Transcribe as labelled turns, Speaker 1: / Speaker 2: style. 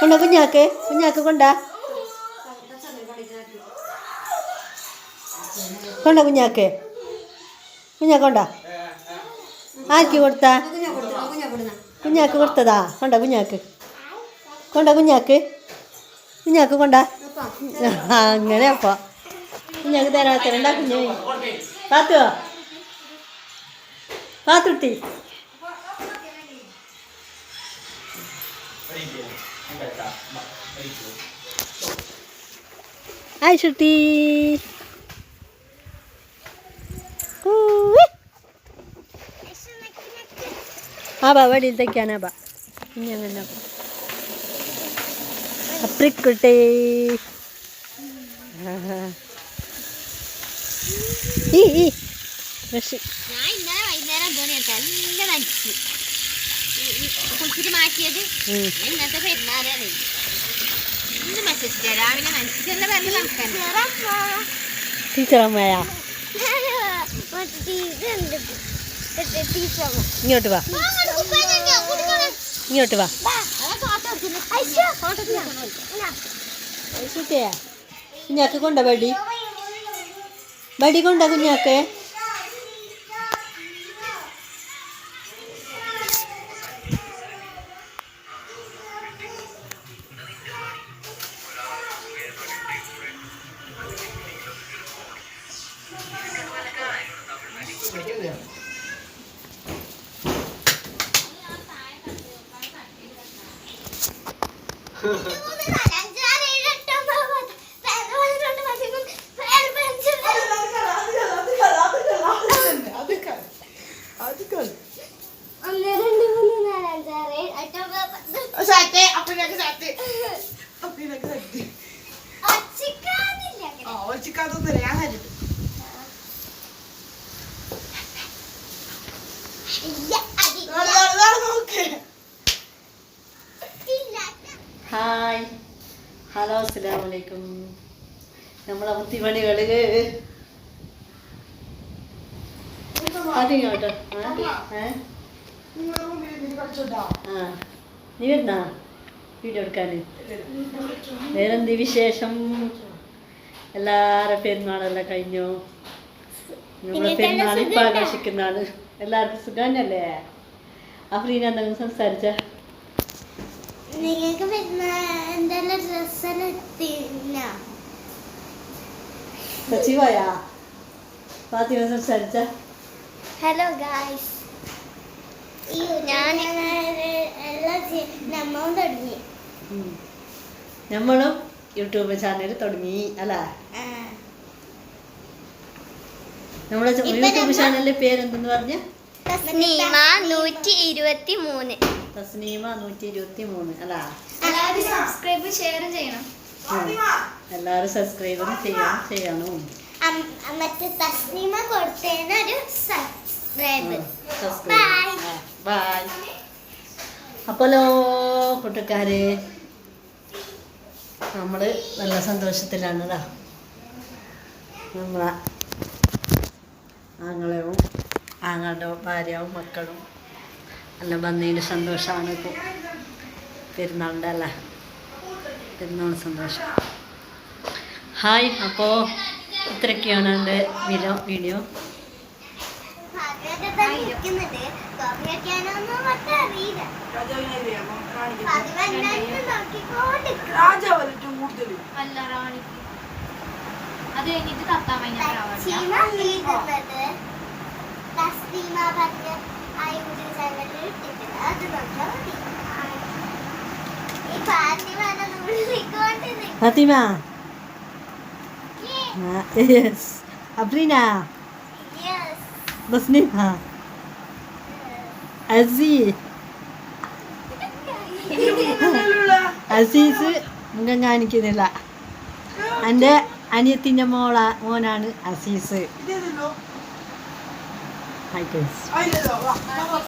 Speaker 1: കൊണ്ട കുഞ്ഞാക്ക് കുഞ്ഞാക്ക് കൊണ്ട. കൊണ്ട കുഞ്ഞാക്ക്. കുഞ്ഞാക്ക് കൊണ്ട. ആർക്ക് കൊടുത്ത? കുഞ്ഞാക്ക് കൊടുത്തതാ. കൊണ്ട കുഞ്ഞാക്ക്. കൊണ്ട കുഞ്ഞാക്ക്. കുഞ്ഞാക്ക് കൊണ്ട. അങ്ങനെ അപ്പോ. കുഞ്ഞാക്ക് തരാത്തരണ്ട കുഞ്ഞു. പാത്തുവോ? പാത്തുട്ടി. ഹായ് ഷുട്ടി. ആ ബാ വടിയിലത്തേക്കാണ് ബാ ഇനി അങ്ങനെ അപ്രിക്കുട്ടേ ഈ ഈ രക്ഷി
Speaker 2: ഞാൻ ഇന്നലെ വൈകുന്നേരം തോണി നല്ല നനച്ചു. കുളിച്ചിട്ട് മാറ്റിയത്. ഇന്നത്തെ പെരുന്നാളാണ്. ഇന്ന് മെസ്സേജ് രാവിലെ നനച്ചിട്ടുള്ള പറഞ്ഞ് നടക്കാൻ
Speaker 1: ടീച്ചറമ്മയാ? ഇങ്ങോട്ട് വാ. ഇങ്ങോട്ട് വാ. കുഞ്ഞാക്ക് കൊണ്ട ബടി ബടി കൊണ്ട കുഞ്ഞാക്ക്?
Speaker 3: ഒച്ചിക്കാത്തൊന്നുമില്ല ഞാൻ കണ്ടിട്ട്
Speaker 2: ഇല്ല
Speaker 1: ഹലോ അസ്സാം അലൈക്കും നമ്മൾ ഏ?
Speaker 3: നിങ്ങളുടെ മുമ്പിൽ നീ
Speaker 1: ആ വരുന്നാ? വീഡിയോ എടുക്കാൻ വേറെന്ത് വിശേഷം? എല്ലാവരുടെ പെരുന്നാളെല്ലാം കഴിഞ്ഞു? നമ്മളെ പെരുന്നാൾ ഇപ്പം ആഘോഷിക്കുന്നതാണ് എല്ലാവർക്കും സുഖം തന്നെയല്ലേ? അഫ്രീന എന്തെങ്കിലും സംസാരിച്ച?
Speaker 2: നിങ്ങൾക്ക് വരുന്ന എന്തെല്ലാം ഡ്രസ്സെല്ലാം എത്തില്ല
Speaker 1: സച്ചിവായാ ഫാത്തിമ സംസാരിച്ച.
Speaker 2: ഹലോ ഗായ്സ് ഞാൻ എല്ലാം നമ്മൾ തുടങ്ങി.
Speaker 1: നമ്മളും യൂട്യൂബ് ചാനൽ തുടങ്ങി അല്ല? നമ്മുടെ യൂട്യൂബ് ചാനലിന്റെ പേരെന്തെന്ന് പറഞ്ഞ?
Speaker 2: പറഞ്ഞു നൂറ്റി ഇരുപത്തി മൂന്ന്
Speaker 1: തസ്നീമ നൂറ്റി ഇരുപത്തി മൂന്ന് അതാ
Speaker 2: എല്ലാവരും സബ്സ്ക്രൈബ് ഷെയർ ചെയ്യണം.
Speaker 1: എല്ലാവരും സബ്സ്ക്രൈബും ചെയ്യണം. ചെയ്യണം
Speaker 2: മറ്റേ തസ്നീമ കൊടുത്തേന ഒരു സബ്സ്ക്രൈബ്
Speaker 1: സബ്സ്ക്രൈബ് ബൈ അപ്പോലോ കൂട്ടുകാരെ. നമ്മൾ നല്ല സന്തോഷത്തിലാണ് കേട്ടോ നമ്മളെ ആങ്ങളവും ആങ്ങളുടെ ഭാര്യവും മക്കളും എല്ലാം വന്നതിന് സന്തോഷമാണ് ഇപ്പോൾ പെരുന്നാളിന്റെ അല്ല പെരുന്നാൾ സന്തോഷം. ഹായ് അപ്പോൾ ഇത്രയൊക്കെയാണ് എന്റെ വീഡിയോ. വീഡിയോ
Speaker 2: അത്
Speaker 4: അല്ല കഴിഞ്ഞിട്ട് തത്താൻ
Speaker 2: യൂട്യൂബ് ചാനലിൽ ഇട്ടിട്ടുണ്ട് അത് നോക്കിയാൽ മതി. ഈ ഫാത്തിമ. വിളിക്കൊണ്ടിരിക്കും
Speaker 1: ഫാത്തിമ യെസ് അബ്രീന
Speaker 2: യെസ്
Speaker 1: ബസ്നിമ അസി. അസീസ് മുഖം കാണിക്കുന്നില്ല. എന്റെ അനിയത്തിന്റെ മോള മോനാണ് അസീസ്.
Speaker 3: ഇതേതല്ലോ
Speaker 1: ഹൈ ഗൈസ്
Speaker 3: അതിലല്ലോ വാ വാ, വാ